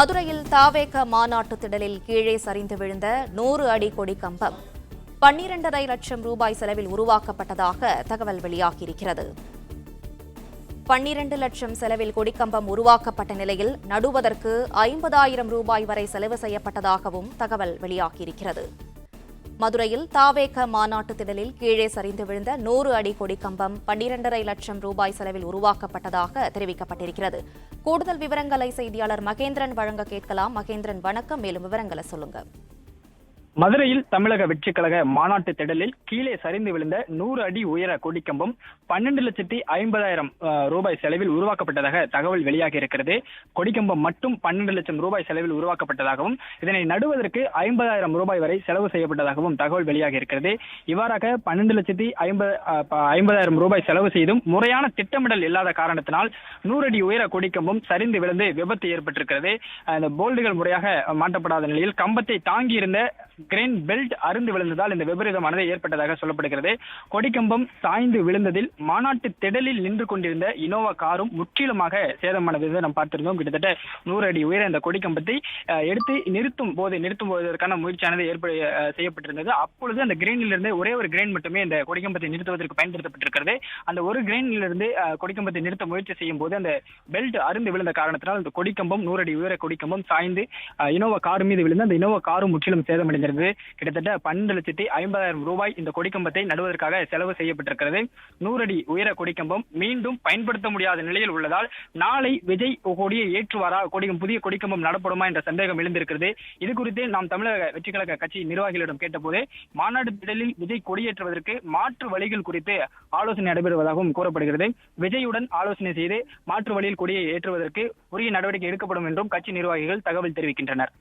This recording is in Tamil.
மதுரையில் தாவேக மாநாட்டு திடலில் கீழே சரிந்து விழுந்த நூறு அடி கொடி கம்பம் பன்னிரண்டரை லட்சம் ரூபாய் செலவில் உருவாக்கப்பட்டதாக தகவல் வெளியாகியிருக்கிறது. பன்னிரண்டு லட்சம் செலவில் கொடிக்கம்பம் உருவாக்கப்பட்ட நிலையில் நடுவதற்கு ஐம்பதாயிரம் ரூபாய் வரை செலவு செய்யப்பட்டதாகவும் தகவல் வெளியாகியிருக்கிறது. மதுரையில் தாவேக மாநாட்டு திடலில் கீழே சரிந்து விழுந்த நூறு அடி கொடிக்கம்பம் பன்னிரண்டரை லட்சம் ரூபாய் செலவில் உருவாக்கப்பட்டதாக தெரிவிக்கப்பட்டிருக்கிறது. கூடுதல் விவரங்களை செய்தியாளர் மகேந்திரன் வழங்க கேட்கலாம். மகேந்திரன் வணக்கம். மேலும் விவரங்களை சொல்லுங்க. மதுரையில் தமிழக வெற்றி கழக மாநாட்டு திடலில் கீழே சரிந்து விழுந்த நூறு அடி உயர கொடிக்கம்பம் பன்னெண்டு லட்சத்தி ஐம்பதாயிரம் ரூபாய் செலவில் உருவாக்கப்பட்டதாக தகவல் வெளியாகி இருக்கிறது. கொடிக்கம்பம் மட்டும் பன்னெண்டு லட்சம் ரூபாய் செலவில் உருவாக்கப்பட்டதாகவும் இதனை நடுவதற்கு ஐம்பதாயிரம் ரூபாய் வரை செலவு செய்யப்பட்டதாகவும் தகவல் வெளியாகி இருக்கிறது. இவ்வாறாக பன்னெண்டு லட்சத்தி ஐம்பது ஐம்பதாயிரம் ரூபாய் செலவு செய்தும் முறையான திட்டமிடல் இல்லாத காரணத்தினால் நூறு அடி உயர கொடிக்கம்பம் சரிந்து விழுந்து விபத்து ஏற்பட்டிருக்கிறது. இந்த போல்டுகள் முறையாக மாட்டப்படாத நிலையில் கம்பத்தை தாங்கியிருந்த கிரெயின் பெல்ட் அருந்து விழுந்ததால் இந்த விபரீதமானது ஏற்பட்டதாக சொல்லப்படுகிறது. கொடிக்கம்பம் சாய்ந்து விழுந்ததில் மாநாட்டு திடலில் நின்று கொண்டிருந்த இனோவா காரும் முற்றிலுமாக சேதமானது நாம் பார்த்திருந்தோம். கிட்டத்தட்ட நூறு அடி உயர இந்த கொடிக்கம்பத்தை எடுத்து நிறுத்தும் போது நிறுத்தும் போவதற்கான முயற்சியானது ஏற்ப செய்யப்பட்டிருந்தது. அப்பொழுது அந்த கிரெயினில் இருந்து ஒரே ஒரு கிரெயின் மட்டுமே இந்த கொடிக்கம்பத்தை நிறுத்துவதற்கு பயன்படுத்தப்பட்டிருக்கிறது. அந்த ஒரு கிரெயினில் இருந்து கொடிக்கம்பத்தை நிறுத்த முயற்சி செய்யும் போது அந்த பெல்ட் அருந்து விழுந்த காரணத்தினால் அந்த கொடிக்கம்பம் நூறு அடி உயர கொடிக்கம்பம் சாய்ந்து இனோவா கார் மீது விழுந்து அந்த இனோவா காரும் முற்றிலும் சேதமடைந்திருந்தது கிட்டத்தட்ட பன்னெண்டு லட்சத்தி ஐம்பதாயிரம் ரூபாய் இந்த கொடிக்கம்பத்தை நடுவதற்காக செலவு செய்யப்பட்டிருக்கிறது. நூறு அடி உயர கொடிக்கம்பம் மீண்டும் பயன்படுத்த முடியாத நிலையில் உள்ளதால் நாளை விஜய் கொடியை ஏற்றுவாரா? கொடிக்கம் புதிய கொடிக்கம்பம் நடப்படுமா என்ற சந்தேகம் எழுந்திருக்கிறது. இது குறித்து நாம் தமிழக வெற்றி கழக கட்சி நிர்வாகிகளிடம் கேட்டபோது மாநாடு திடலில் விஜய் கொடியேற்றுவதற்கு மாற்று வழிகள் குறித்து ஆலோசனை நடைபெறுவதாகவும் கூறப்படுகிறது. விஜயுடன் ஆலோசனை செய்து மாற்று வழியில் கொடியை ஏற்றுவதற்கு உரிய நடவடிக்கை எடுக்கப்படும் என்றும் கட்சி நிர்வாகிகள் தகவல் தெரிவிக்கின்றனர்.